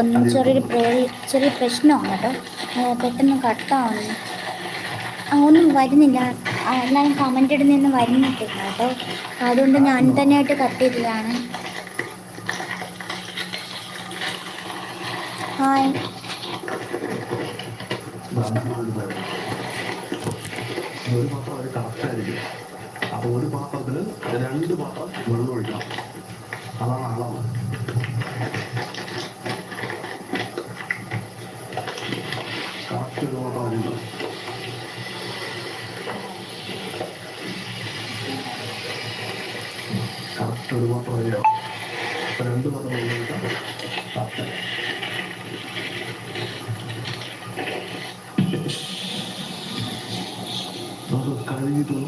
ഒന്നും ചെറിയൊരു ചെറിയ പ്രശ്നമാണ് കേട്ടോ. പെട്ടെന്ന് കട്ടാവുന്നു. ഒന്നും വരുന്നില്ല. എല്ലാവരും കമന്റ് ഇടുന്നൊന്നും വരുന്നിട്ടില്ല കേട്ടോ. അതുകൊണ്ട് ഞാൻ തന്നെയായിട്ട് കട്ട് ചെയ്തതാണ്. ഹായ്. ഒരു പാത്രം അവർ കറക്റ്റായിരിക്കും അപ്പോൾ ഒരു പാത്രത്തിന് രണ്ട് പാത്രം വെള്ളം ഒഴിക്കണം അതാണ് അളവ് കറക്റ്റ് ഒരു പാത്രം ഒഴിക്കണം ഒരു അപ്പൊ രണ്ട് കറക്റ്റ് നമുക്ക് കഴുകിയിട്ട്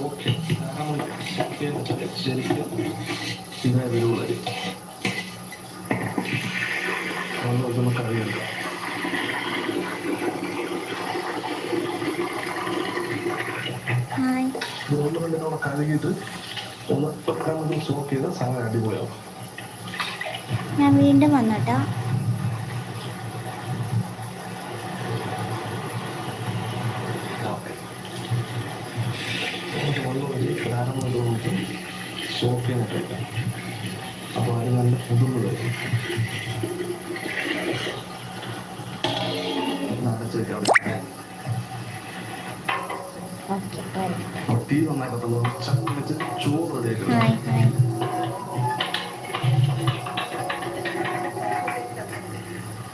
ഓക്കെ. ശരിക്കും ഇതേ വരുള്ളൂ നമ്മൾ കഴുകിയെടുക്കാം ഹായ് ഇത് ഒന്ന് രണ്ട് തവണ കഴുകിയിട്ട് നമുക്ക് ചെയ്ത സാധനം അടിപൊളിയാവും. ഞാൻ വീണ്ടും വന്നോട്ടോ. ചെയ്യാൻ പറ്റില്ല അപ്പോൾ അത് നല്ല കുതിർന്ന് വരും. തീ നന്നായി കത്തുന്നു ചക്ക വെച്ച് ചോറ്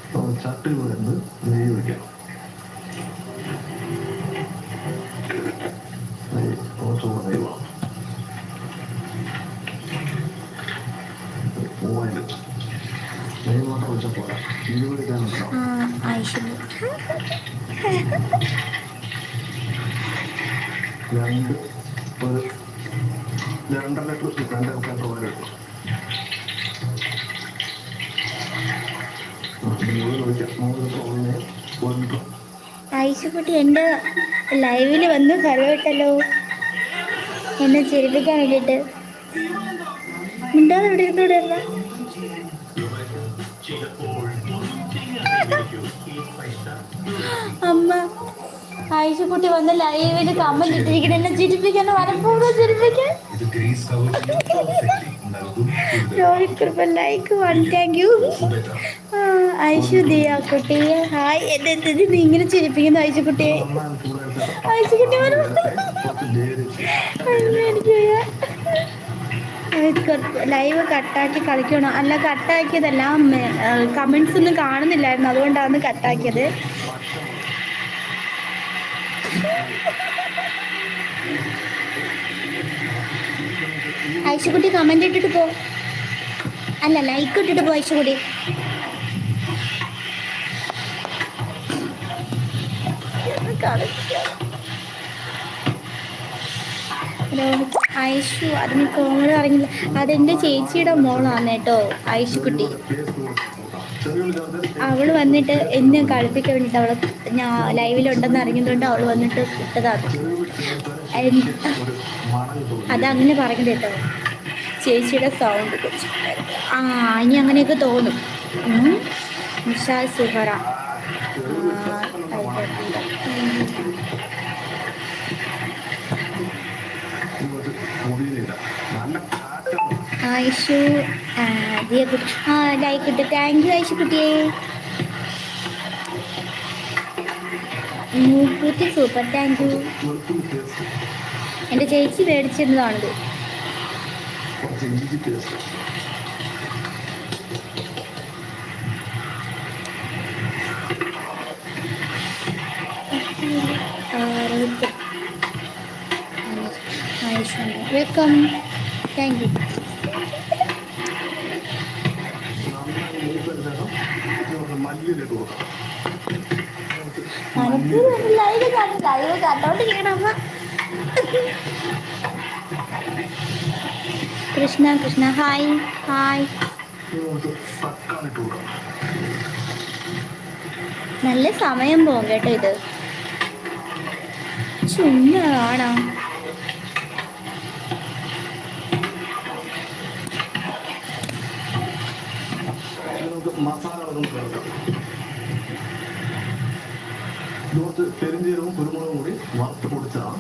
അപ്പോൾ ചട്ടി വരുന്നത് നെയ്യ് ഒഴിക്കാം നെയ്യ് മാത്രം ഒഴിച്ചാൽ പോരാ ഇരുപത് ഗ്രാം ഉണ്ടാവും ആ ഐശ്വര്യ രണ്ട് ഒരു ലിറ്റർ ഓയിൽ എടുക്കും ഐശുക്കുട്ടി എന്റെ ലൈവിൽ വന്ന് കറിവിട്ടല്ലോ എന്നെ ചിരിപ്പിക്കാൻ വേണ്ടിയിട്ട്. മിണ്ടാതെ ഇവിടെ ഇരുന്നൂടെ അമ്മ ഐശുക്കുട്ടി വന്ന് ലൈവിൽ കമ്മൽ ഇട്ടിരിക്കണ എന്നെ ചിരിപ്പിക്കാൻ വരപ്പോ ചിരിപ്പിക്കാൻ. Rohit Kripa like one thank you Aishu Diya കുട്ടി ഹായ് എന്റെ എന്തിന് നീ ഇങ്ങനെ ചിരിപ്പിക്കുന്നു ഐശുക്കുട്ടിയെ ഐശുക്കുട്ടി എനിക്ക് ലൈവ് കട്ടാക്കി കളിക്കണം അല്ല കട്ടാക്കിയതല്ല കമന്റ്സ് ഒന്നും കാണുന്നില്ലായിരുന്നു. അതുകൊണ്ടാണ് കട്ടാക്കിയത്. ഐശുക്കുട്ടി കമന്റ് ഇട്ടിട്ട് പോ. അല്ല ലൈക്ക് ഇട്ടിട്ട് പോ ഐശുകുട്ടി. രോഹിത് ഐഷു അതിന് കോമഡി അറിഞ്ഞില്ല. അതെന്റെ ചേച്ചിയുടെ മോളാണ് കേട്ടോ ഐഷുക്കുട്ടി അവൾ വന്നിട്ട് എന്നെ കളിപ്പിക്കാൻ വേണ്ടിട്ട് അവൾ ഞാൻ ലൈവിലുണ്ടെന്ന് അറിഞ്ഞതുകൊണ്ട് അവൾ വന്നിട്ട് ഇട്ടതാണ്. അതങ്ങനെ പറഞ്ഞു കേട്ടോ. ചേച്ചിയുടെ സൗണ്ട് ആ ഇനി അങ്ങനെയൊക്കെ തോന്നും. വിശാൽ സുഹറ. ഐഷു ദിയ ആ താങ്ക് യു ഐഷു കുട്ടിയെ. സൂപ്പർ താങ്ക് യു ചേച്ചി മേടിച്ചിരുന്നതാണിത് കുറച്ച് de peso. Welcome thank you മല്ലിയിലിട്ട് കൊടുക്കാം ലൈവ് കണ്ടു ലൈവ് കണ്ടോണ്ടിരിക്കണം കൃഷ്ണ കൃഷ്ണ ഹായ് ഹായ്. നല്ല സമയം പോകും കേട്ടോ ഇത്. ചുമ്മാണോ പെരിഞ്ചീരവും കുരുമുളകും കൂടി വറുത്ത് പൊടിച്ചതാണ്.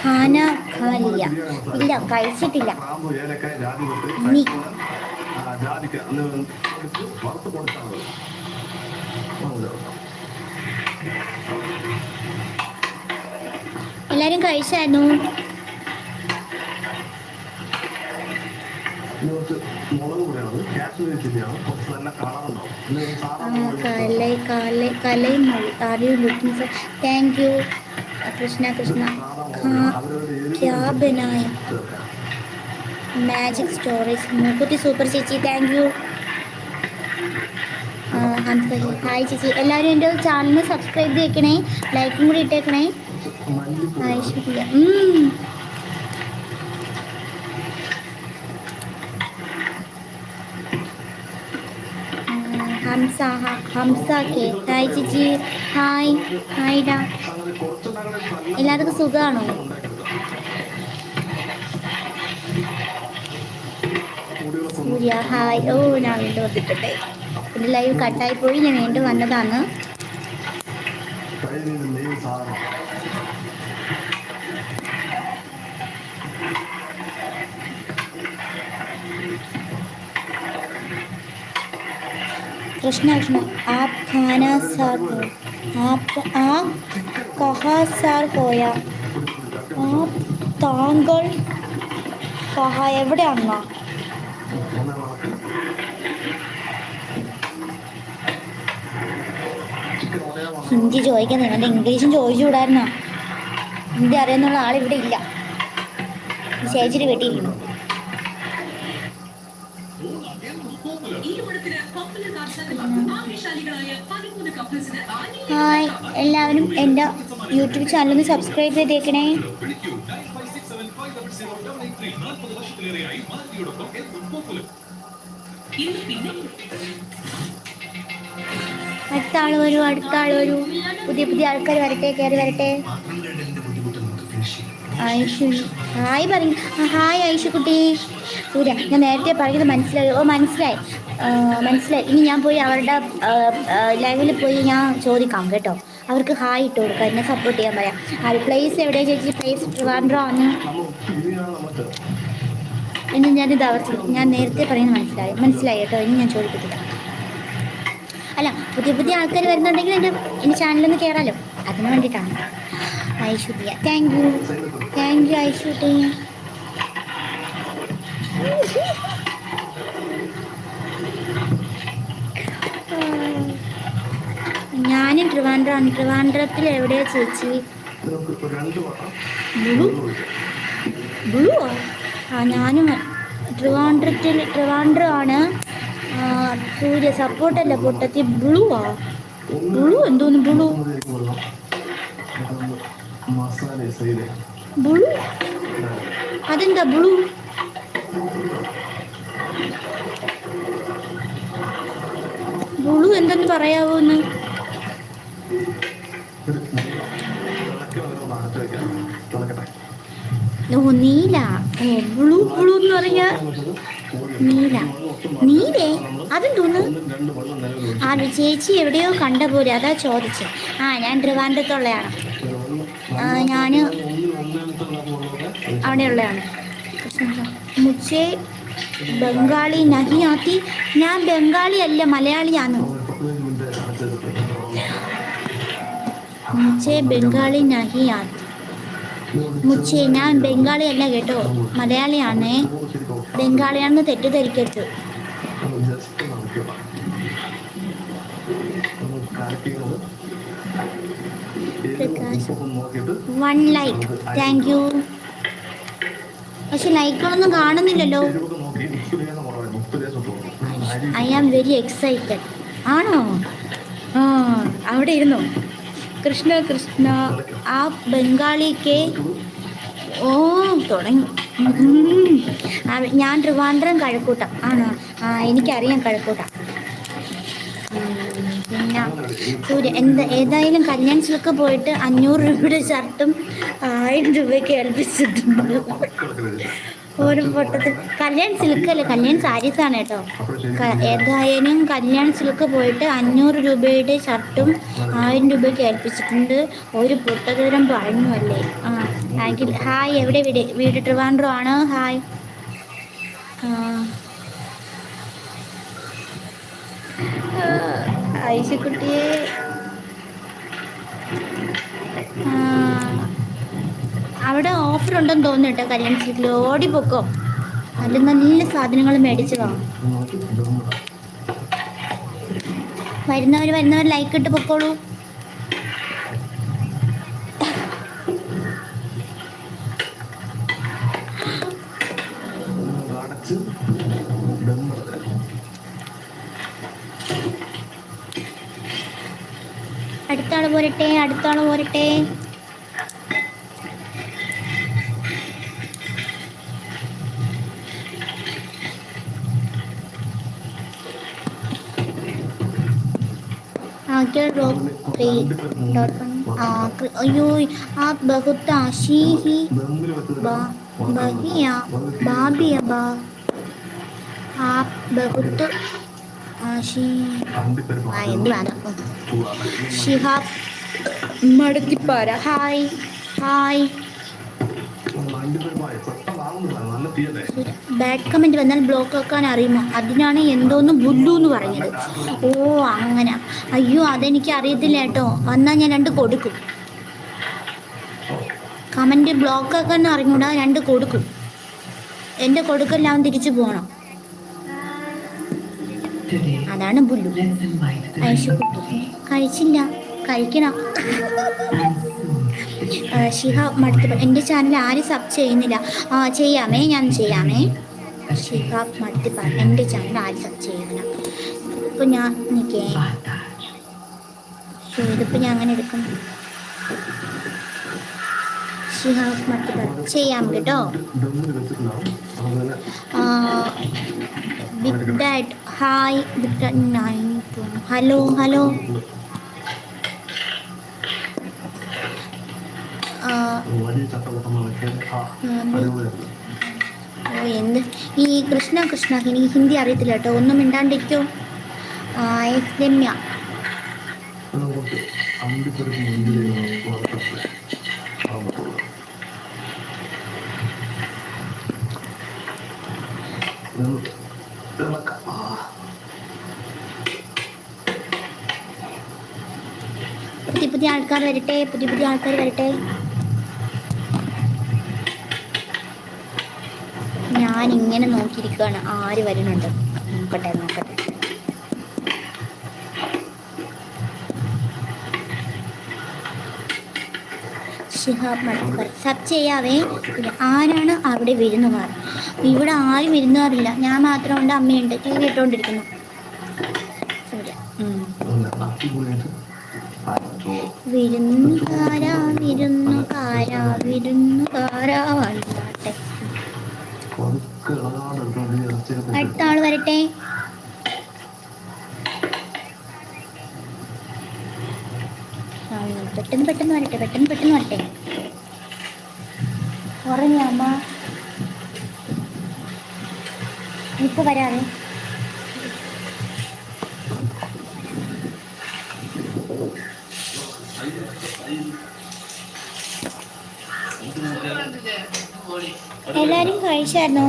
ഖാന ഖാലിയ. ഇല്ല കഴിച്ചിട്ടില്ല. എല്ലാരും കഴിച്ചായിരുന്നു? Thank you Krishna Krishna. ക്യാബനായ magic stories മൂക്കുത്തി സൂപ്പർ ചേച്ചി താങ്ക് യു ഹായ് ചേച്ചി. എല്ലാവരും എന്റെ ചാനൽ സബ്സ്ക്രൈബ് ചെയ്യണേ ലൈക്കും കൂടി ഇട്ടേക്കണേ. ആയിഷില്ല ഹംസ ഹ- ഹംസ കെ ഹായ് ചേച്ചി ഹായ് എല്ലാവർക്കും സുഖമാണോ സൂര്യ ഹായ്. ഓ ഞാൻ വീണ്ടും വന്നിട്ടുണ്ട്. എന്റെ ലൈവ് കട്ടായി പോയി. ഞാൻ വീണ്ടും വന്നതാണ്. കൃഷ്ണ കൃഷ്ണ ആപ് ഖാന സാർ ആപ് ആ കഹാ സാർ പോയ. ആപ് താങ്കൾ കഹ എവിടെ അമ്മ ഹിന്ദി ചോദിക്കാൻ നിങ്ങളുടെ ഇംഗ്ലീഷും ചോദിച്ചു വിടായിരുന്നോ ഹിന്ദി അറിയാന്നുള്ള ആളിവിടെ ഇല്ല. ചേച്ചിയുടെ വീട്ടിലിരുന്നു എല്ലാവരും എന്റെ യൂട്യൂബ് ചാനൽ ഒന്ന് സബ്സ്ക്രൈബ് ചെയ്തേക്കണേ. അടുത്ത ആൾ വരൂ അടുത്ത ആൾ വരൂ. പുതിയ പുതിയ ആൾക്കാർ വരട്ടെ കയറി വരട്ടെ. ഐഷു ഹായ് പറയും. ഹായ് ഐഷുക്കുട്ടി കുട്ടി. സൂര്യ ഞാൻ നേരത്തെ പറയുന്നത് മനസ്സിലായി. ഓ മനസ്സിലായി. മനസ്സിലായി. ഇനി ഞാൻ പോയി അവരുടെ ലൈവിൽ പോയി ഞാൻ ചോദിക്കാം കേട്ടോ. അവർക്ക് ഹായ് ഇട്ട് കൊടുക്കുക. എന്നെ സപ്പോർട്ട് ചെയ്യാൻ പറയാം. ആ പ്ലേസ് എവിടെയാ ചേച്ചി? പ്ലേസ് ട്രിവാൻഡ്രോ ആണ്. എന്ന് ഞാനിത് അവർക്ക് ഞാൻ നേരത്തെ പറയുന്നത് മനസ്സിലായി. മനസ്സിലായി കേട്ടോ. ഇനി ഞാൻ ചോദിക്കത്തില്ല. അല്ല പുതിയ പുതിയ ആൾക്കാർ വരുന്നുണ്ടെങ്കിൽ എന്റെ എന്റെ ചാനലൊന്ന് കയറാലോ അതിന് വേണ്ടിയിട്ടാണ്. Aishwarya. Thank you thank you Aishwarya. ഞാനും ട്രിവാൻഡ്രമാണ് ട്രിവാൻഡ്രത്തിൽ എവിടെയാ ചേച്ചി? ബ്ലൂ? വെള്ളം ആ ഞാനും ട്രിവാൻഡ്രത്തിൽ ട്രിവാൻഡ്രം ആണ്. ആ, സൂര്യ സപ്പോർട്ടല്ല പൊട്ടത്തി? ബ്ലൂ ആ ബ്ലൂ? എന്തോന്ന് ബ്ലൂ? ബ്ലൂ? അതെന്താ ബ്ലൂ? ബ്ലൂ എന്തെന്ന് പറയാവോ തിളക്കി ഒന്ന് അടച്ചു വെക്കാം തിളക്കട്ടെ ഓ നീല. ഓ ബ്ലൂ ബ്ലൂ എന്ന് പറഞ്ഞ നീല. നീലേ? അതും വെള്ളം ആ ചേച്ചി എവിടെയോ കണ്ട പോലെ അതാ ചോദിച്ചത് ആ ഞാൻ ട്രിവാൻഡ്രത്തുള്ളതാണ് ഞാൻ അവിടെയുള്ളതാണ്. മുച്ചേ ബംഗാളി നഹി ആത്തി ഞാൻ ബംഗാളി അല്ല മലയാളിയാണ്. മുച്ചേ ബംഗാളി നഹി ആത്തി മുച്ചേ ഞാൻ ബംഗാളി അല്ല കേട്ടോ. മലയാളിയാണ്. ബംഗാളിയാണെന്ന് തെറ്റിദ്ധരിക്കരുത്. വൺ ലൈക്ക് താങ്ക് യു പക്ഷെ ലൈക്കുകളൊന്നും കാണുന്നില്ലല്ലോ. ഐ ആം വെരി എക്സൈറ്റഡ് ആണോ? ആ അവിടെ ഇരുന്നു? കൃഷ്ണ കൃഷ്ണ ആ ബംഗാളി ബംഗാളിക്ക് ഓ തുടങ്ങി. ഞാൻ ട്രിവാൻഡ്രം കഴക്കൂട്ടം. ആണോ. ആ എനിക്കറിയാം കഴക്കൂട്ടം. പിന്നെ സൂര്യ എന്ത് ഏതായാലും കല്യാൺ സിൽക്ക് പോയിട്ട് അഞ്ഞൂറ് രൂപയുടെ ഷർട്ടും ആയിരം രൂപയ്ക്ക് ഏൽപ്പിച്ചിട്ടുണ്ട്. ഒരു കല്യാൺ സിൽക്ക് അല്ലേ കല്യാൺ സാരീസാണ് കേട്ടോ. ഏതായാലും കല്യാൺ സിൽക്ക് പോയിട്ട് അഞ്ഞൂറ് രൂപയുടെ ഷർട്ടും ആയിരം രൂപയ്ക്ക് ഏൽപ്പിച്ചിട്ടുണ്ട്. ഒരു പൊട്ടതരം പറഞ്ഞു അല്ലേ? ആ ഹായ് എവിടെ വീട്? വീട് ട്രിവാൻഡ്രോ ആണ്. ഹായ് ഐശുക്കുട്ടിയെ ആ, അവിടെ ഓഫർ ഉണ്ടെന്ന് തോന്നുന്നു കേട്ടോ കല്യാൺ ഓടി പൊക്കോ. നല്ല നല്ല സാധനങ്ങൾ മേടിച്ചു വാ വരുന്നവർ വരുന്നവർ ലൈക്ക് ഇട്ട് പൊക്കോളൂ. അടുത്താണ് പോരട്ടെ അടുത്താണ് പോരട്ടെ. आगे रोक पे डॉट बन आ अयो आप बहुत आशी ही ദമ്മിൽ വെച്ചത് बा बहिया बाबिया बा आप बहुत आशी അണ്ടിപ്പരിപ്പ് ആ എന്ത് വേണം ചൂടാണ് Shihab മടക്കിപ്പാര hi hi bad comment വന്നാൽ ബ്ലോക്ക് ആക്കാൻ അറിയുമോ? അതിനാണ് എന്തോന്ന് ബുല്ലു എന്ന് പറഞ്ഞത്. ഓ അങ്ങനെ. അയ്യോ അതെനിക്ക് അറിയത്തില്ല കേട്ടോ. വന്നാൽ ഞാൻ രണ്ട് കൊടുക്കും. കമന്റ് ബ്ലോക്ക് ആക്കാൻ അറിഞ്ഞൂടാ രണ്ട് കൊടുക്കും. എന്റെ കൊടുക്കെല്ലാം തിരിച്ചു പോകണം അതാണ് ബുല്ലു കഴിച്ചില്ല. കഴിക്കണം. ഷിഹാബ് മടുത്ത് എന്റെ ചാനൽ ആരും സബ് ചെയ്യുന്നില്ല. ആ ചെയ്യാമേ ഞാൻ ചെയ്യാമേ. ഷിഹാബ് മടുത്ത് എന്റെ ചാനൽ ആരും സബ് ചെയ്യുന്നില്ല. ഇപ്പോൾ ഞാൻ നിൽക്കേ. ഇതിപ്പോൾ ഞാൻ അങ്ങനെ എടുക്കും. ഷിഹാബ് മടുത്ത് ചെയ്യാം കേട്ടോ. Big hi big hello hello. വലിയ ഓ എന്ത് ഈ കൃഷ്ണ കൃഷ്ണ എനിക്ക് ഹിന്ദി അറിയത്തില്ല കേട്ടോ. ഒന്നും എസ് രമ്യ പുതിയ പുതിയ ആൾക്കാർ വരട്ടെ പുതിയ പുതിയ ആൾക്കാർ വരട്ടെ. ഞാൻ ഇങ്ങനെ നോക്കിയിരിക്കുകയാണ് ആര് വരുന്നുണ്ട്? നോക്കട്ടെ നോക്കട്ടെ. സബ് ചെയ്യാവേ. പിന്നെ ആരാണ് അവിടെ വിരുന്നുകാർ? ഇവിടെ ആരും വിരുന്നുകാറില്ല ഞാൻ മാത്രമുണ്ട് അമ്മയുണ്ട്. ടി വി ഇട്ടുകൊണ്ടിരിക്കുന്നു വിരുന്നുകാരാ വിരുന്നുകാരാ വിരുന്നുകാരാ. വരട്ടെ? പെട്ടെന്ന് പെട്ടെന്ന് വരട്ടെ പെട്ടെന്ന് പെട്ടെന്ന് വരട്ടെ. ഉറങ്ങി അമ്മ. ഇപ്പൊ വരാവേ. എല്ലാരും കഴിച്ചായിരുന്നോ?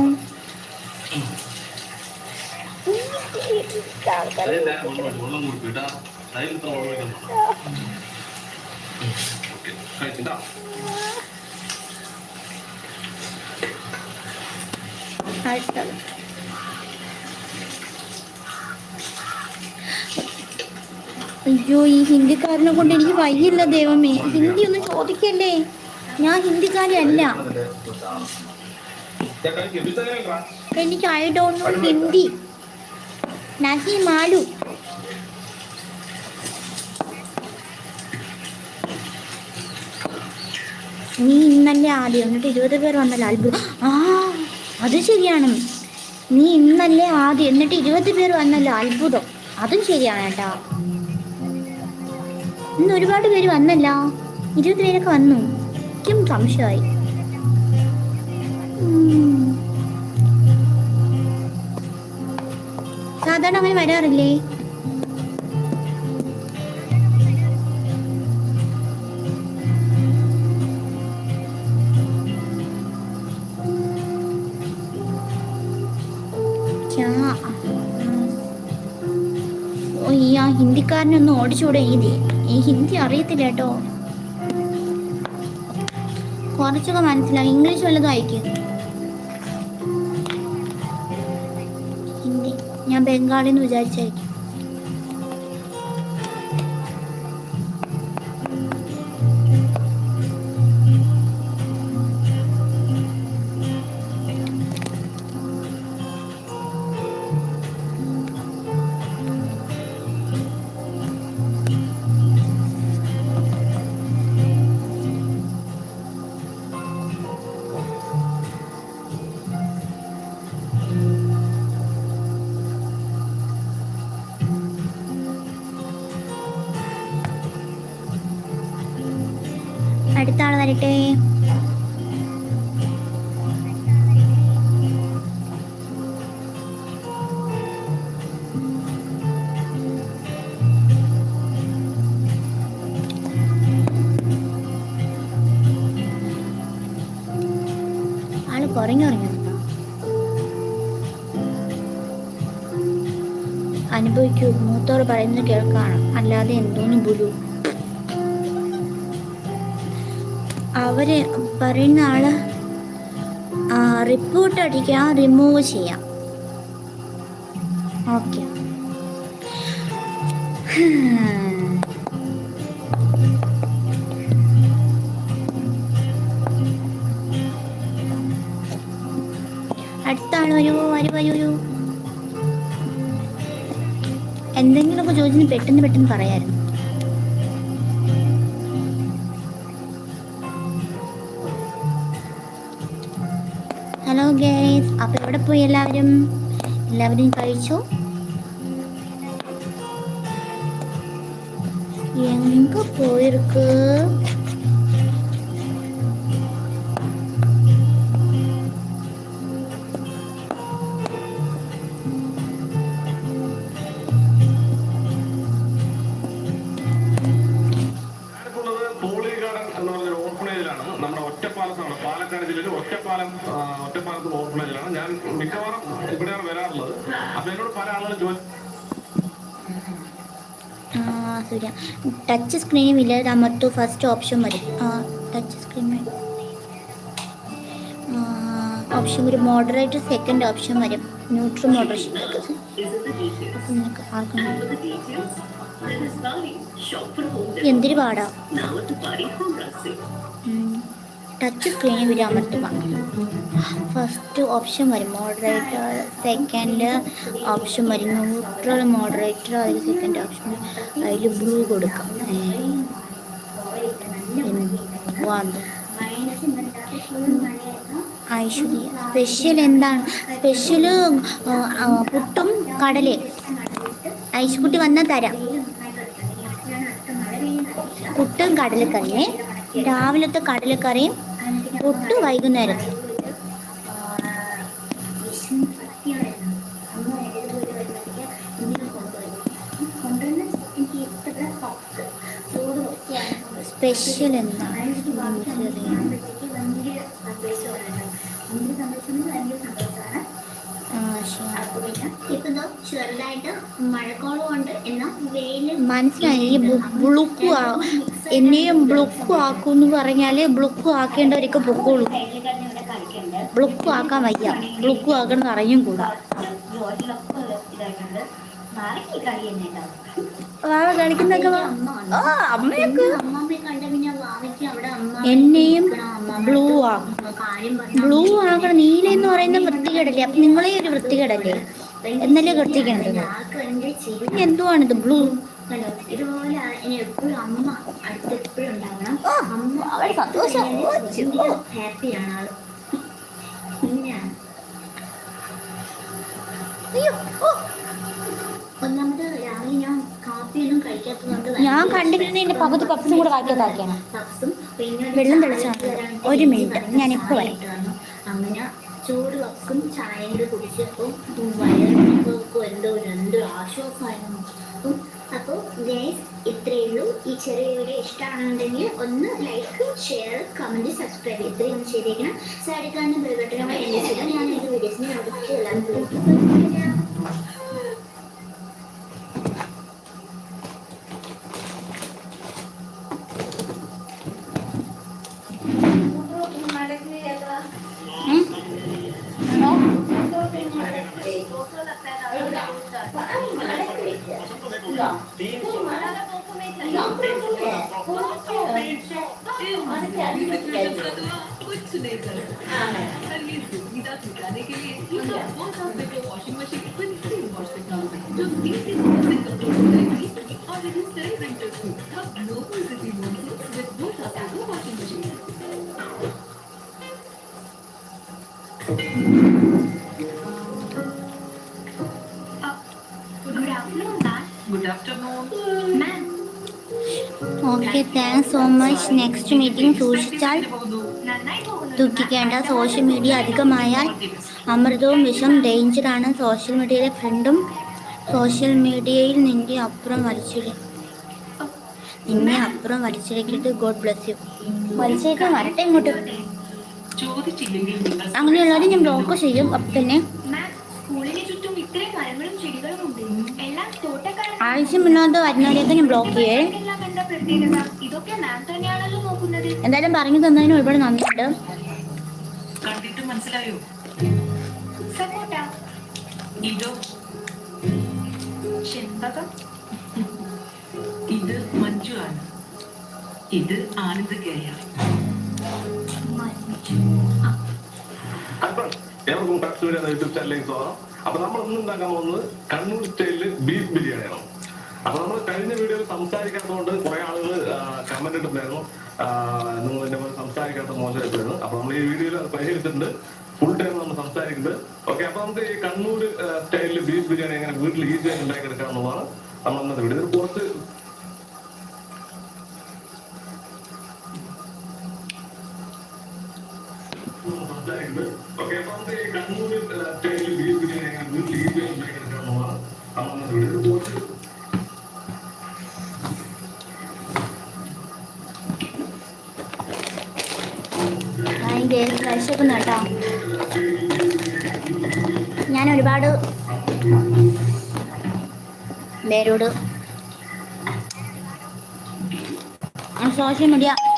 അയ്യോ ഈ ഹിന്ദിക്കാരനെ കൊണ്ട് എനിക്ക് വയ്യില്ല ദൈവമേ. ഹിന്ദി ഒന്നും ചോദിക്കല്ലേ? ഞാൻ ഹിന്ദിക്കാരല്ല എനിക്ക് ഐ ഡോണ്ട് നോ ഹിന്ദി. നഹി മാലു. നീ ഇന്നല്ലേ ആദ്യം? എന്നിട്ട് ഇരുപത് പേർ വന്നല്ലോ അത്ഭുതം. ആ അത് ശരിയാണ്. നീ ഇന്നല്ലേ ആദ്യം? എന്നിട്ട് ഇരുപത് പേർ വന്നല്ലോ അത്ഭുതം. അതും ശരിയാണ് കേട്ടാ. ഇന്ന് ഒരുപാട് പേര് വന്നല്ല. ഇരുപത് പേരൊക്കെ വന്നു. എനിക്കും സംശയമായി. സാധാരണ അങ്ങനെ വരാറില്ലേ ഈ ആ ഹിന്ദിക്കാരനൊന്നും ഓടിച്ചൂടെ ഈ ഹിന്ദി അറിയത്തില്ല കേട്ടോ. കുറച്ചൊക്കെ മനസ്സിലായി. ഇംഗ്ലീഷ് വല്ലതും അയക്കും. ഞാൻ ബംഗാളിന്ന് വിചാരിച്ചായിരിക്കും. അടുത്ത ആൾ വരട്ടെ. ആൾ കുറഞ്ഞു കുറഞ്ഞു അനുഭവിക്കൂ മൂത്തോട് പറയുന്നത് കേൾക്കണം? അല്ലാതെ എന്തോന്നും ബുലു പറയുന്ന ആൾ റിപ്പോർട്ട് അടിക്കാം റിമൂവ് ചെയ്യാം. ഓക്കെ അടുത്ത ആൾ വരുമോ വരൂ വരൂ. എന്തെങ്കിലുമൊക്കെ ചോദിച്ചു പെട്ടെന്ന് പെട്ടെന്ന് പറയായിരുന്നു. ഹലോ ഗേസ് അപ്പോൾ എവിടെ പോയി എല്ലാവരും എല്ലാവരും കഴിച്ചു? എങ്ക പോയിരിക്കും ടച്ച് സ്ക്രീനും ഇല്ലാതെ അമർത്തു ഫസ്റ്റ് ഓപ്ഷൻ വരും ടച്ച് സ്ക്രീൻ ഓപ്ഷൻ വരും മോഡറേറ്റ് സെക്കൻഡ് ഓപ്ഷൻ വരും ന്യൂട്രൽ മോഡറേഷൻ ആർക്കും എന്തിനു പാടാ? ടച്ച് സ്ക്രീനിൽ വരും അമർത്തുക ഫസ്റ്റ് ഓപ്ഷൻ വരും. മോഡറേറ്റർ സെക്കൻഡ് ഓപ്ഷൻ വരും. ന്യൂട്രൽ മോഡറേറ്റർ അതിൽ സെക്കൻഡ് ഓപ്ഷൻ അതിൽ ബ്ലൂ കൊടുക്കാം. ഐശ്വര്യ. സ്പെഷ്യൽ എന്താണ്? സ്പെഷ്യൽ പുട്ടും കടലയും. ഐശ്കുട്ടി വന്നാൽ തരാം. പുട്ടും കടലക്കറിയും രാവിലത്തെ കടലക്കറിയും പുട്ട് വൈകുന്നേരം സ്പെഷ്യൽ എന്താണ് എനിക്കറിയാം. ഭയങ്കര ശരി. മനസ്സിലായി. ബ്ലുക്കു എന്നെയും ബ്ലുക്കു ആക്കൂന്ന് പറഞ്ഞാൽ ബ്ലുക്കു ആക്കേണ്ടവരൊക്കെ പൊക്കോളൂ. ബ്ലുക്കു ആക്കാൻ വയ്യ. ബ്ലുക്കു ആക്കണം എന്ന് അറിയും കൂടാ. വാവ കളിക്കുന്നൊക്കെ എന്നെയും ബ്ലൂ ആ. ബ്ലൂ ആകണം നീല എന്ന് പറയുന്ന വൃത്തികേടല്ലേ? അപ്പൊ നിങ്ങളെ ഒരു വൃത്തികേടല്ലേ? എന്നല്ലേ ചെയ്യും പിന്നെ എന്തുവാണിത് ബ്ലൂ ഇതുപോലെ ആ- ഇനി എപ്പോഴും അമ്മ അടുത്ത് എപ്പോഴും ഉണ്ടാവണം. ആ, അമ്മ അവൾ സന്തോഷം. ഓ, ചി- ഓ. ഹാപ്പിയാണ് ആൾ. ഇങ്ങനെയാണ്. അയ്യോ ഓ. ഒന്നാമത് രാവിലെ ഞാൻ കാപ്പിയൊന്നും കഴിക്കാത്തതുകൊണ്ട് ഞാൻ കണ്ടിരുന്ന പകുതി പപ്സും കൂടെ കാക്കിയതാക്കിയാണ് പപ്സും വെള്ളം തിളച്ചാൽ ഒരു മിനിറ്റ്. ഞാൻ ഇപ്പോൾ വരാം. അങ്ങനെ ചോറ് വെക്കും എല്ലാവർക്കും ചായയും കൂടെ കുടിച്ചപ്പോൾ വയറിനൊക്കെ എന്തോ എന്തോ ആശ്വാസമായിരുന്നു. അപ്പം അപ്പോൾ ഗൈസ് ഇത്രയേ ഉള്ളൂ. ഈ ചെറിയ വീഡിയോ ഇഷ്ടമാണെന്നുണ്ടെങ്കിൽ ഒന്ന് ലൈക്ക് ഷെയർ കമന്റ് സബ്സ്ക്രൈബ് ഇത്രയും ഒന്ന് ചെയ്തേക്കണം. സാരിക്കാരന്റെ ബെൽബട്ടനുമായി എന്നെ ചെയ്യാം ഞാൻ എന്റെ വീഡിയോസിനെ നോട്ടിഫിക്കേഷൻ എല്ലാവരും മച്ച് നെക്സ്റ്റ് മീറ്റിംഗ് സൂക്ഷിച്ചാൽ നന്നായി പോകുന്നു ദുഃഖിക്കേണ്ട സോഷ്യൽ മീഡിയ അധികമായാൽ അമൃതവും വിഷം ഡേഞ്ചറാണ് സോഷ്യൽ മീഡിയയിലെ ഫ്രണ്ടും സോഷ്യൽ മീഡിയയിൽ നിന്റെ അപ്പുറം വലിച്ചിടും നിന്നെ അപ്പുറം വലിച്ചിടക്കിട്ട് ഗോഡ് ബ്ലസ് യു വലിച്ചേക്കാൻ വരട്ടെ ഇങ്ങോട്ട്. അങ്ങനെയുള്ളവരും ഞാൻ ബ്ലോക്ക് ചെയ്യും. അപ്പം തന്നെ ആവശ്യമില്ലാത്ത സ്കൂളിന് ചുറ്റും ഇത്രയും മരങ്ങളും ചെടികളും ഉണ്ട് എല്ലാം തോട്ടക്കാരൻ ആവശ്യമില്ലാതെ വരുന്നവരെയൊക്കെ ഞാൻ ബ്ലോക്ക് ചെയ്യേ. എന്തായാലും പറഞ്ഞു തന്നതിന് ഒരുപാട് നന്ദിയുണ്ട്. കണ്ടിട്ട് മനസ്സിലായോ? ഇതോ ചെമ്പകം ഇത് മഞ്ജു ആണ്. ഇത് ആനന്ദ് അപ്പോൾ ഏവർക്കും ടാക്സ് എന്ന യൂട്യൂബ് ചാനലിലേക്ക് സ്വാഗതം. അപ്പൊ നമ്മൾ ഇന്ന് ഉണ്ടാക്കാൻ പോകുന്നത് കണ്ണൂർ സ്റ്റൈലിൽ ബീഫ് ബിരിയാണിയാണ്. അപ്പൊ നമ്മൾ കഴിഞ്ഞ വീഡിയോയിൽ സംസാരിക്കാത്തതുകൊണ്ട് കുറെ ആളുകൾ കമന്റ് ഇട്ടിട്ടുണ്ടായിരുന്നു. നിങ്ങൾ എന്നെ പോലെ സംസാരിക്കാത്ത മോശമായിട്ടായിരുന്നു അപ്പൊ നമ്മൾ ഈ വീഡിയോയിൽ അത് പരിഹരിച്ചിട്ടുണ്ട്. ഫുൾ ടൈം നമ്മൾ സംസാരിക്കുന്നത്. ഓക്കെ അപ്പൊ നമുക്ക് ഈ കണ്ണൂർ സ്റ്റൈലിൽ ബീഫ് ബിരിയാണി എങ്ങനെ വീട്ടിൽ ഈസി ആയിട്ട് ഉണ്ടാക്കിയെടുക്കാം എന്നുള്ളതാണ് നമ്മൾ ഇന്നത്തെ വീട് ഇത് കുറച്ച് സംസാരിക്കുന്നത്. ഓക്കെ അപ്പൊ നമുക്ക് ഈ കണ്ണൂർ സ്റ്റൈലിൽ ബീഫ് ബിരിയാണി എങ്ങനെ വീട്ടിൽ ഈസി ആയിട്ട് ഉണ്ടാക്കിയെടുക്കാം എന്നുള്ളതാണ് നമ്മൾ ഇന്നത്തെ വീഡിയോ ഇത് കുറച്ച് ഒരുപാട് മീഡിയ സോഷ്യൽ മീഡിയ